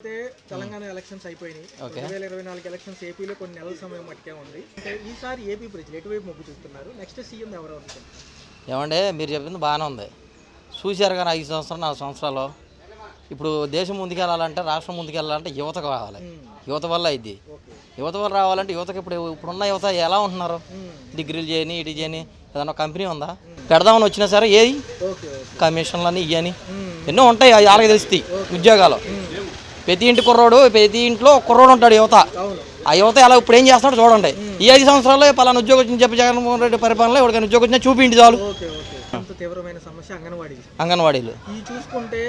అయితే తెలంగాణ ఎలక్షన్స్ అయిపోయినాయి. రెండు వేల ఇరవై నాలుగు ఎలక్షన్స్ ఏపీలో కొన్ని నెలల సమయం మట్టుకే ఉంది. అంటే ఈసారి ఏపీ ప్రజలు ఎటువైపు మొగ్గు చూస్తున్నారు? నెక్స్ట్ సీఎం ఎవరు అనుకుంటున్నారు ఏమంటే మీరు చెప్పింది బాగానే ఉంది. చూశారు కానీ ఐదు సంవత్సరాలు నాలుగు సంవత్సరాలు. ఇప్పుడు దేశం ముందుకెళ్ళాలంటే రాష్ట్రం ముందుకెళ్ళాలంటే యువత కావాలి యువత వల్ల ఓకే. యువత వల్ల రావాలంటే యువతకి ఇప్పుడు ఇప్పుడున్న యువత ఎలా ఉంటున్నారు? డిగ్రీలు చేయని ఇటు చేయని ఏదైనా కంపెనీ ఉందా? పెడదామని వచ్చినా సరే ఏది? కమిషన్లని ఇవని ఎన్నో ఉంటాయి వాళ్ళకి తెలుస్తాయి ఉద్యోగాలు. ప్రతి ఇంటి కుర్రోడు ప్రతి ఇంట్లో కుర్రోడు ఉంటాడు యువత. అవును. ఆ యువత ఎలా ఇప్పుడు ఏం చేస్తున్నాడో చూడండి. ఈ ఐదు సంవత్సరాల్లో పలానా ఉద్యోగం వచ్చింది చెప్పి జగన్మోహన్ రెడ్డి పరిపాలనలో ఎవరికైనా ఉద్యోగం వచ్చినా చూపించి చాలు. తీవ్రమైన సమస్య అంగన్వాడీ అంగన్వాడీలు. ఈ చూసుకుంటే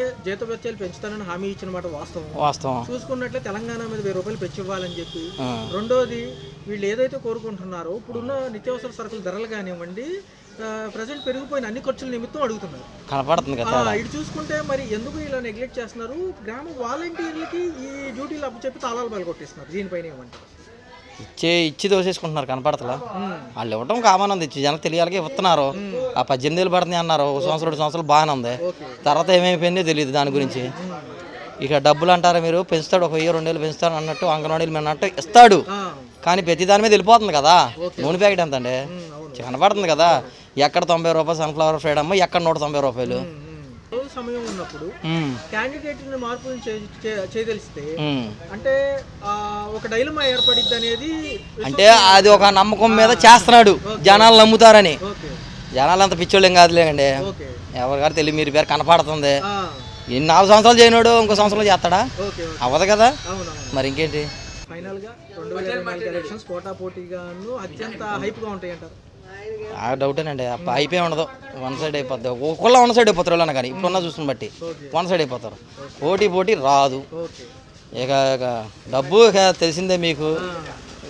పెంచుతానని హామీ ఇచ్చిన మాట వాస్తవం. వాస్తవం. చూసుకున్నట్లే తెలంగాణ మీద వెయ్యి రూపాయలు చెప్పి. రెండోది వీళ్ళు ఏదైతే కోరుకుంటున్నారో ఇప్పుడున్న నిత్యావసర సరుకుల ధరలు కానివ్వండి ప్రజెంట్ పెరిగిపోయిన అన్ని ఖర్చుల నిమిత్తం అడుగుతున్నారు. కనపడుతుంది కదా. ఇటు చూసుకుంటే మరి ఎందుకు ఇలా నెగ్లెక్ట్ చేస్తున్నారు? గ్రామ వాలంటీర్లకి ఈ డ్యూటీలు అప్పచెప్పి తాళాలు బయలు కొట్టేస్తున్నారు దీనిపైన ఏమంటారు? ఇచ్చే ఇచ్చి దోసేసుకుంటున్నారు కనపడతలా? వాళ్ళు ఇవ్వటం కామన్ ఉంది. ఇచ్చి జనం తెలియాలకి ఇస్తున్నారు ఆ పద్దెనిమిది ఏళ్ళు పడుతుంది అన్నారు. ఒక సంవత్సరం రెండు సంవత్సరాలు బాగానే ఉంది. తర్వాత ఏమైపోయిందో తెలియదు దాని గురించి. ఇక డబ్బులు అంటారా మీరు పెంచుతాడు ఒక వెయ్యి రెండు వేలు పెంచుతాడు అన్నట్టు అంగన్వాడీలు అన్నట్టు ఇస్తాడు. కానీ ప్రతి దాని మీద వెళ్ళిపోతుంది కదా. నూనె ప్యాకెట్ ఎంత అండి కనపడుతుంది కదా. ఎక్కడ తొంభై రూపాయలు సన్ఫ్లవర్ ఫ్రైడ్ అమ్మ ఎక్కడ నూట తొంభై రూపాయలు? సమయం ఉన్నప్పుడు క్యాండిడేట్ మార్పులు చే- చే- చేయదలిస్తే. అంటే ఆ, ఒక డైలమా ఏర్పడిద్ది అనేది అంటే అది ఒక నమ్మకం మీద చేస్తున్నాడు. జనాలు నమ్ముతారని. జనాలు అంత పిచ్చోళ్ళేం కాదులేండి. ఓకే. ఎవరి గారు తెలియదు మీరు పేరు కనపడుతుంది. ఎన్ని నాలుగు సంవత్సరాలు చేయనోడు ఇంకో సంవత్సరాలు చేస్తాడా? అవ్వదు కదా? మరి ఇంకేంటి? ఫైనల్గా రెండు వేల ఎలక్షన్స్ అత్యంత హైప్గా ఉంటాయి అంటారు ఆ డౌటేనండి అయిపోయి ఉండదు. వన్ సైడ్ అయిపోద్ది. ఒకళ్ళ వన్ సైడ్ అయిపోతారు వాళ్ళని కానీ. ఇప్పుడున్న చూసిన బట్టి. వన్ సైడ్ అయిపోతారు. పోటీ పోటీ రాదు. ఇక ఇక డబ్బు తెలిసిందే మీకు.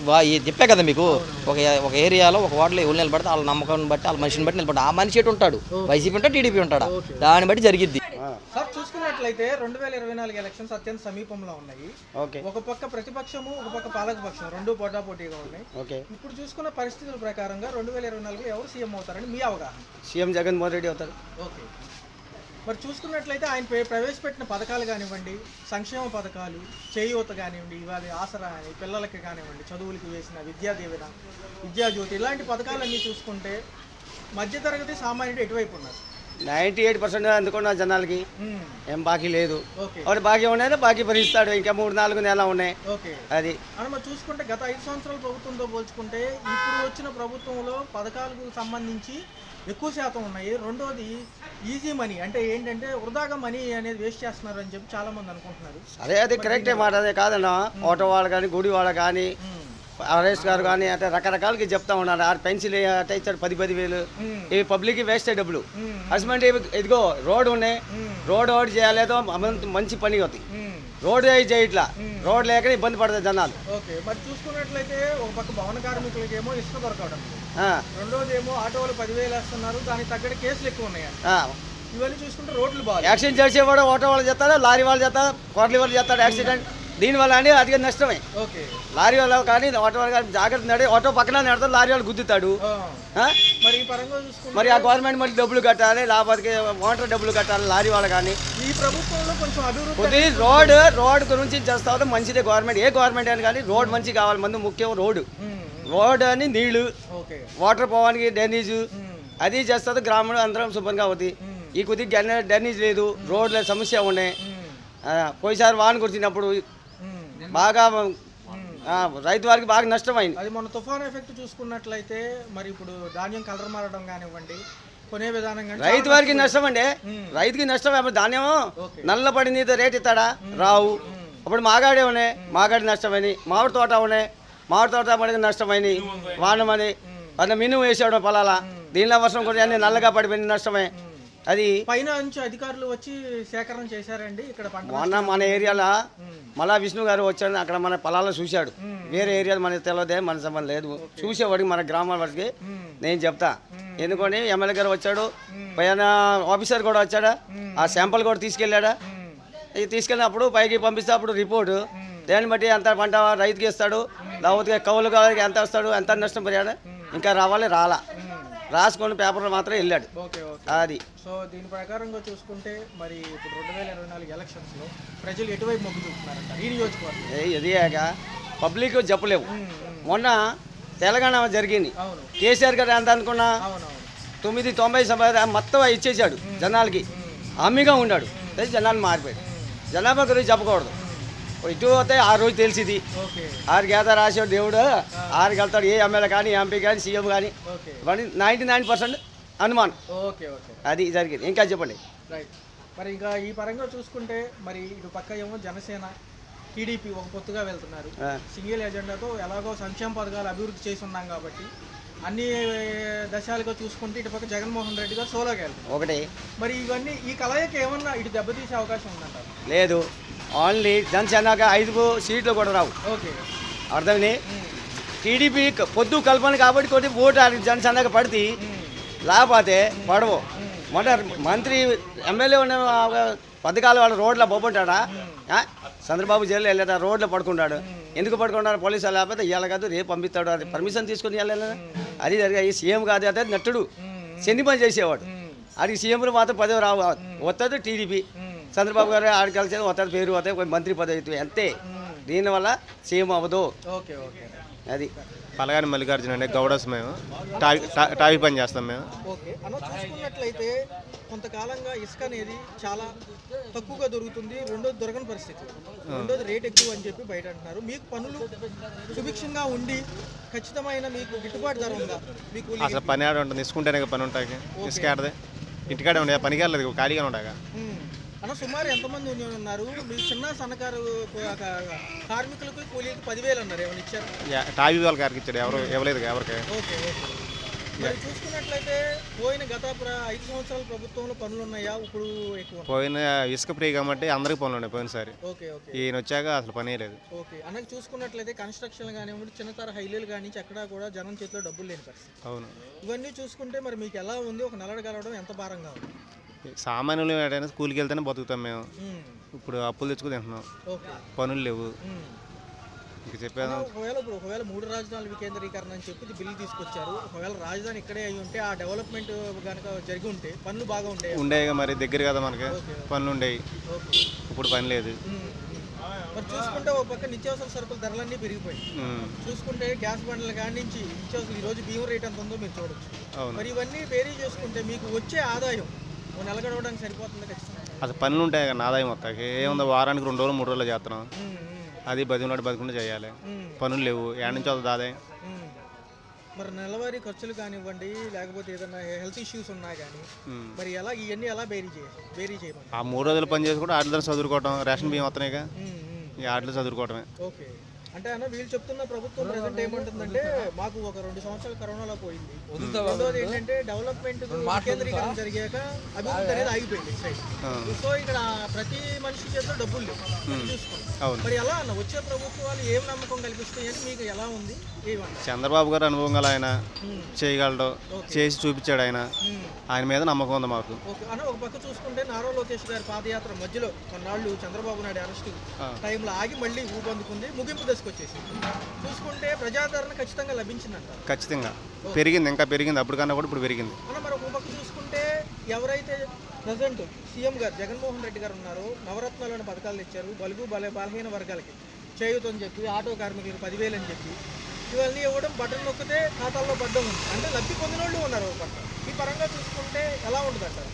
వా చెప్పే కదా మీకు. ఒక ఒక ఏరియాలో ఒక వార్డులో ఎవరు నిలబడితే వాళ్ళ నమ్మకం బట్టి వాళ్ళ మనిషిని బట్టి నిలబడి ఆ మనిషి ఎటు ఉంటాడు? వైసీపీ ఉంటాడు? టీడీపీ ఉంటాడా? దాన్ని బట్టి జరిగిద్ది. సార్ చూసుకున్నట్లయితే రెండు వేల ఇరవై నాలుగు ఎలక్షన్స్ అత్యంత సమీపంలో ఉన్నాయి. ఒక పక్క ప్రతిపక్షము ఒక పక్క పాలక పక్షం రెండు పోటా పోటీగా ఉన్నాయి. ఓకే. ఇప్పుడు చూసుకున్న పరిస్థితుల ప్రకారంగా రెండు వేల ఇరవై నాలుగులో ఎవరు సీఎం అవుతారని మీ అవగాహన? సీఎం జగన్మోహన్ రెడ్డి అవుతారు. ఓకే. మరి చూసుకున్నట్లయితే ఆయన ప్ర- ప్రవేశపెట్టిన పథకాలు కానివ్వండి సంక్షేమ పథకాలు చేయూత కానివ్వండి ఇవాళ ఆసరా అని పిల్లలకి కానివ్వండి చదువులకి వేసిన విద్యా దీవెన విద్యాజ్యోతి ఇలాంటి పథకాలన్నీ చూసుకుంటే మధ్యతరగతి సామాన్యుడు ఎటువైపు ఉన్నారు? నైంటీ ఎయిట్ పర్సెంట్ అందుకున్న జనాలకి ఉమ్, ఏం బాకీ లేదు. ఒకటి బాకీ ఉన్నాయి బాకీ భరిస్తాడు. ఇంకా మూడు నాలుగు నెలలు ఉన్నాయి. అది. చూసుకుంటే గత ఐదు సంవత్సరాల ప్రభుత్వంతో పోల్చుకుంటే ఇప్పుడు వచ్చిన ప్రభుత్వంలో పథకాలకు సంబంధించి ఎక్కువ శాతం ఉన్నాయి. రెండోది ఈజీ మనీ అంటే ఏంటంటే వృధాగా మనీ అనేది వేస్ట్ చేస్తున్నారు అని చెప్పి చాలా మంది అనుకుంటున్నారు. అదే అది కరెక్టే మాట. అదే కాదన్నా ఆటో వాళ్ళు కానీ గుడి వాళ్ళు కానీ అరెస్ట్ గారు కానీ అంటే రకరకాలకి చెప్తా ఉన్నారు. ఆ పెన్సిల్ అట్ట ఇచ్చాడు పది పది వేలు. ఇవి పబ్లిక్కి వేస్ట్ డబ్బులు. హస్బెండ్ ఇదిగో రోడ్ ఉన్నాయి. రోడ్ ఒకటి చేయలేదో మంచి పని అవుతాయి. ఉమ్. రోడ్ చేయట్లా రోడ్ లేక ఇబ్బంది పడతాయి జనాలు. ఓకే మరి చూసుకున్నట్లయితే ఒక పక్క భవన కార్మికులకి ఏమో ఇసుక దొరకడం. రెండోది ఏమో ఆటోలు పదివేలు వేస్తున్నారు. దానికి తగ్గట్టు కేసులు ఎక్కువ ఉన్నాయండి ఆ. ఇవన్నీ చూసుకుంటే రోడ్లు బాగా యాక్సిడెంట్ చేసేవాడు ఆటో వాళ్ళు చేస్తాడు లారీ వాళ్ళు చేస్తారు కోట్లీ వాళ్ళు చేస్తాడు యాక్సిడెంట్. దీనివల్ల అని అధిక నష్టమే. లారీ వాళ్ళు కానీ ఆటో వాళ్ళు కానీ జాగ్రత్త నడి ఆటో పక్కన నడతాడు లారీ వాళ్ళు గుద్దుతాడు? మరి ఆ గవర్నమెంట్ మళ్ళీ డబ్బులు కట్టాలి లేకపోతే మోటార్ డబ్బులు కట్టాలి లారీ వాళ్ళు కానీ. ఈ ప్రభుత్వంలో కొంచెం అభివృద్ధి కొద్ది రోడ్ రోడ్ గురించి చేస్తా ఉంటే మంచిదే గవర్నమెంట్. ఏ గవర్నమెంట్ అని కానీ రోడ్ మంచి కావాలి ముందు ముఖ్యం రోడ్డు. రోడ్ అని నీళ్ళు వాటర్ పోవడానికి డ్రైనేజ్ అది చేస్తుంది గ్రామంలో అందరం శుభ్రంగా అవుతాయి. ఉమ్, ఈ కొద్దిగా డ్రైనేజ్ లేదు రోడ్ల సమస్య ఉన్నాయి. పోయిసారి వాన కురిచినప్పుడు బాగా రైతు వారికి బాగా నష్టమైంది. అది మొన్న తుఫాన్ ఎఫెక్ట్ చూసుకున్నట్లయితే మరి ఇప్పుడు ధాన్యం కలర్ మారడం కానివ్వండి కొనే విధానం రైతు వారికి నష్టం అండి. రైతుకి నష్టం ధాన్యం. నల్ల పడింది రేట్ ఇస్తాడా? రావు. అప్పుడు మాగాడే ఉన్నాయి మాగాడి నష్టమైనవి మామిడి తోట ఉన్నాయి మామిడి తోట పడిన నష్టమైనవి వానమని అన్న మినుము వేసాడు పొలాల. దీనిలో వర్షం కూడా అన్ని నల్లగా పడిపోయింది నష్టమే. అది పైన నుంచి అధికారులు వచ్చి సేకరణ చేశారండి. ఇక్కడ మొన్న మన ఏరియాలో మళ్ళా విష్ణు గారు వచ్చాడు అక్కడ మన పొలాల్లో చూశాడు. వేరే ఏరియాలో మనకి తెలియదే మన సంబంధం లేదు. చూసేవాడికి మన గ్రామాల వారికి ఉమ్, నేను చెప్తా. ఎందుకని ఎమ్మెల్యే గారు వచ్చాడు పైన ఆఫీసర్ కూడా వచ్చాడా ఆ శాంపుల్ కూడా తీసుకెళ్ళాడా? ఇది తీసుకెళ్ళినప్పుడు పైకి పంపిస్తే అప్పుడు రిపోర్టు. దాన్ని బట్టి ఎంత పంట రైతుకి ఇస్తాడు లేకపోతే కౌలు కావాలి ఎంత వస్తాడు ఎంత నష్టం పరిహారం ఇంకా రావాలి రాలా. రాసుకొని పేపర్లో మాత్రం వెళ్ళాడు. అది. సో దీని ప్రకారంగా చూసుకుంటే మరి ఇప్పుడు రెండు వేల ఇరవై నాలుగు ఎలక్షన్స్లో ప్రజలు ఎటువైపు మొగ్గు చూపుతున్నారంటారు ఈ నియోజకవర్గం ఎదిగాక పబ్లిక్ చెప్పలేవు. మొన్న తెలంగాణ జరిగింది. కేసీఆర్ గారు ఎంత అనుకున్నా తొమ్మిది తొంభై సభ మొత్తం ఇచ్చేసాడు జనాలకి. హామీగా ఉన్నాడు. అయితే జనాలు మారిపోయాడు జనాభా గురించి చెప్పకూడదు. ఇటు పోతే ఆ రోజు తెలిసింది. ఓకే. ఆరు గీత రాసాడు దేవుడు. ఆరుకి వెళ్తాడు ఏ ఎమ్మెల్యే కానీ ఎంపీ కానీ సీఎం కానీ. ఓకే. ఇవన్నీ నైంటీ నైన్ పర్సెంట్ అనుమానం. Okay okay. అది జరిగింది. ఇంకా చెప్పండి. రైట్. మరి ఇంకా ఈ పరంగా చూసుకుంటే మరి ఇటు పక్క ఏమో జనసేన టీడీపీ ఒక పొత్తుగా వెళ్తున్నారు. సింగిల్ ఎజెండాతో ఎలాగో సంక్షేమ పథకాలు అభివృద్ధి చేసి ఉన్నాం కాబట్టి అన్ని దశాలుగా చూసుకుంటే ఇటు పక్క జగన్మోహన్ రెడ్డి గారు సోలోకి వెళ్తారు ఒకటి. మరి ఇవన్నీ ఈ కలయిక ఏమన్నా ఇటు దెబ్బతీసే అవకాశం ఉందంటారు? లేదు. ఓన్లీ జనసేనగా ఐదు సీట్లు కూడా రావు. ఓకే. అర్థమైంది? టీడీపీ పొద్దు కల్పన కాబట్టి కొద్ది ఓటు జనసేనగా పడితే లేకపోతే పడవు. మొన్న మంత్రి ఎమ్మెల్యే ఉన్న పథకాల వాళ్ళ రోడ్ల బొబ్బంటాడా? చంద్రబాబు జైలు వెళ్ళాడు రోడ్లో పడుకుంటాడు. ఎందుకు పడుకుంటాడు? పోలీసు లేకపోతే ఇవాళ కాదు రేపు పంపిస్తాడు. అది పర్మిషన్ తీసుకుని వెళ్ళాలి అది జరిగా ఈ సీఎం కాదు అదే నట్టుడు శని పని చేసేవాడు. అది సీఎంలు మాత్రం పదవి రావు. వస్తుంది టీడీపీ. చంద్రబాబు గారు ఆడికి కలిసి వస్తుంది పేరు వస్తుంది మంత్రి పదవి అవుతుంది. అంతే. దీనివల్ల సీఎం అవ్వదు. Okay okay. అది. పలగాని మల్లికార్జున అండి గౌడస్ మేము. టావి పని చేస్తాం మేము. చూసుకున్నట్లయితే కొంతకాలంగా ఇసుక అనేది చాలా తక్కువగా దొరుకుతుంది. రెండోది దొరకని పరిస్థితి. రెండోది రేట్ ఎక్కువ అని చెప్పి బయట అంటున్నారు. మీకు పనులు సుభిక్షంగా ఉండి ఖచ్చితమైన మీకు గిట్టుబాటు ధర ఉందా? మీకు అసలు పని ఆడ ఉంటుంది. ఇసుకుంటేనే పని ఉంటాయి. ఇసుక ఆడదే ఇంటికాడే ఉండే. పనికి వెళ్ళలేదు ఖాళీగా ఉండగా. అన్న సుమారు ఎంతమంది ఉన్నారు? మీకు చిన్న సన్నకారు కార్మికులకు కూలీకి పదివేలు అన్నారు ఏమైనా ఇచ్చారు? యా- టావి వాళ్ళకి గారికి ఇచ్చాడు ఎవరు ఇవ్వలేదు ఎవరికి. Okay okay. మరి చూసుకున్నట్లయితే పోయిన గత ఐదు సంవత్సరాల ప్రభుత్వంలో పనులు ఉన్నాయా? ఇప్పుడు ఎక్కువ. పోయిన ఇసుక ఫ్రీ కాబట్టి అందరికి పనులు ఉన్నాయి పోయినసారి. Okay okay. ఈయన వచ్చాక అసలు పనే లేదు. ఓకే అన్నకి చూసుకున్నట్లయితే కన్స్ట్రక్షన్ కానివ్వండి చిన్న తరహా హైలీలు కానీ ఎక్కడా కూడా జనం చేతిలో డబ్బులు లేని పరిస్థితి. అవును. ఇవన్నీ చూసుకుంటే మరి మీకు ఎలా ఉంది? ఒక నెలడు కలవడం ఎంత భారంగా ఉంది? సామాన్యులు ఏదైనా స్కూల్కి వెళ్తేనే బతుకుతాం మేము. ఇప్పుడు అప్పులు తెచ్చుకు తింటున్నాం. పనులు లేవు. ఇంక చెప్పాను ఒకవేళ ఇప్పుడు ఒకవేళ మూడు రాజధానుల వికేంద్రీకరణ అని చెప్పి బిల్లు తీసుకొచ్చారు. ఒకవేళ రాజధాని ఇక్కడే అయి ఉంటే ఆ డెవలప్మెంట్ కనుక జరిగి ఉంటే పనులు బాగా ఉండే ఉండేవి మరి దగ్గర కదా మనకి. పనులు ఉండేవి ఇప్పుడు పని లేదు. మరి చూసుకుంటే ఒక పక్క నిత్యావసర సరుకుల ధరలన్నీ పెరిగిపోయాయి. ఉమ్, చూసుకుంటే గ్యాస్ బండ్ల కాడి నుంచి నిత్యావసరం ఈ రోజు బియ్యం రేట్ ఎంత ఉందో మీరు చూడొచ్చు. మరి ఇవన్నీ బేరీ చేసుకుంటే మీకు వచ్చే ఆదాయం సరిపోతుంది అసలు పనులు ఉంటాయి కదా ఆదాయం మొత్తానికి ఏముందో వారానికి రెండు రోజులు మూడు రోజులు చేస్తున్నాం. అది బతికున్నాడు బతికుండా చేయాలి. పనులు లేవు. ఏడ నుంచి వస్తుంది ఆదాయం. మరి నెలవారీ ఖర్చులు కానివ్వండి లేకపోతే ఏదైనా హెల్త్ ఇష్యూస్ ఉన్నా కానీ. మరి ఎలా ఇవన్నీ ఎలా బేరీ చేయ బేరీ చేయమని ఆ మూడు రోజులు పని చేసి కూడా ఆటలు చదువుకోవటం రేషన్ బియ్యం వస్తున్నాయిగా. ఈ ఆటలు చదువుకోవటమే. ఓకే. అంటే అన్న వీళ్ళు చెప్తున్న ప్రభుత్వం ప్రజెంట్ ఏమంటుందంటే మాకు ఒక రెండు సంవత్సరాలు కరోనాలో పోయింది. రెండోది ఏంటంటే డెవలప్మెంట్ కేంద్రీకరణ జరిగాక అభివృద్ధి అనేది ఆగిపోయింది సో ఇక్కడ ప్రతి మనిషి చేతిలో డబ్బులు లేవు. మరి ఎలా అన్న వచ్చే ప్రభుత్వాలు ఏం నమ్మకం కల్పిస్తాయి అని మీకు ఎలా ఉంది? చంద్రబాబు గారు అనుభవం గల ఆయన చేయగలడు చేసి చూపించాడు ఆయన. ఆయన మీద నమ్మకం ఉంది మాకు. అన్న ఒక పక్క చూసుకుంటే నారా లోకేష్ గారి పాదయాత్ర మధ్యలో కొన్నాళ్ళు చంద్రబాబు నాయుడు అరెస్ట్. టైంలో ఆగి మళ్ళీ ఊపందుకుంది. ముగింపు చూసుకుంటే ప్రజాదరణ ఖచ్చితంగా లభించిందంట. ఖచ్చితంగా. పెరిగింది ఇంకా పెరిగింది అప్పుడు కన్నా కూడా ఇప్పుడు పెరిగింది. అన్న మరి ఒక పక్క చూసుకుంటే ఎవరైతే ప్రజెంట్ సీఎం గారు జగన్మోహన్ రెడ్డి గారు ఉన్నారో నవరత్నాలు అనే పథకాలు ఇచ్చారు బలుగు బల బలహీన వర్గాలకి చేయుతని చెప్పి ఆటో కార్మికులకు పదివేలు అని చెప్పి ఇవన్నీ ఇవ్వడం బటన్ నొక్కితే ఖాతాల్లో పడ్డం ఉంది. అంటే లబ్ధి పొందిన వాళ్ళు ఉన్నారు ఒక పక్క. ఈ పరంగా చూసుకుంటే ఎలా ఉంటుంది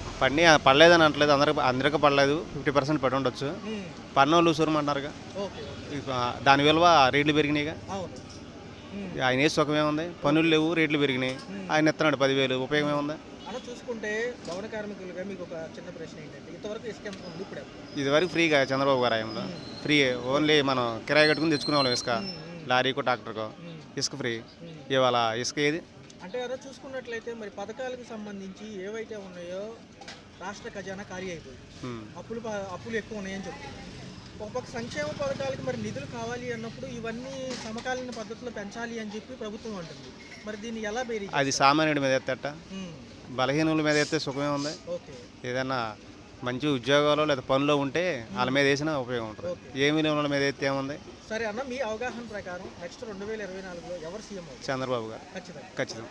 పడలేదని అనట్లేదు. అందరికి అందరికీ పడలేదు. ఫిఫ్టీ పర్సెంట్ పడి ఉండొచ్చు. ఉమ్, పన్ను లూసూరమంటున్నారుగా ఓకే ఓకే. ఇక దాని విలువ రేట్లు పెరిగినాయిగా. ఉమ్. ఆయన ఏ సుఖం ఏముంది? పనులు లేవు రేట్లు పెరిగినాయి. ఆయన ఎత్తున్నాడు పదివేలు. ఉపయోగం ఏముంది? అలా చూసుకుంటే భవన కార్మికులుగా మీకు ఒక చిన్న ప్రశ్న ఏంటంటే ఇంతవరకు ఇసుక ఎంత ఉంది ఇప్పుడు? ఎంత? ఇదివరకు ఫ్రీగా చంద్రబాబు గారు ఆయనలో. ఫ్రీ ఓన్లీ మనం కిరాయి కట్టుకుని తెచ్చుకునే వాళ్ళం ఇసుక లారీకో ట్రాక్టర్కో. ఇసుక ఫ్రీ. ఇవాళ ఇసుక ఏది? అంటే అలా చూసుకున్నట్లయితే మరి పథకాలకు సంబంధించి ఏవైతే ఉన్నాయో రాష్ట్ర ఖజానా ఖాళీ అయిపోయింది. ఉమ్. అప్పులు అప్పులు ఎక్కువ ఉన్నాయని చెప్తున్నారు. ఒక సంక్షేమ పథకాలకి మరి నిధులు కావాలి అన్నప్పుడు ఇవన్నీ సమకాలీన పద్ధతిలో పెంచాలి అని చెప్పి ప్రభుత్వం అంటుంది. మరి దీన్ని ఎలా బేరీ అది సామాన్యుడి మీద ఎత్తేట? బలహీనుల మీద ఎత్తే సుఖమే ఉంది. ఏదైనా మంచి ఉద్యోగాలు లేదా పనిలో ఉంటే వాళ్ళ మీద వేసినా ఉపయోగం ఉంటుంది. ఏమీ లేని వాళ్ళ మీద ఎత్తే ఏముంది? సరే అన్న మీ అవగాహన ప్రకారం నెక్స్ట్ రెండు వేల ఇరవై నాలుగులో ఎవరు సీఎం అవుతారు? చంద్రబాబు గారు. ఖచ్చితంగా. ఖచ్చితం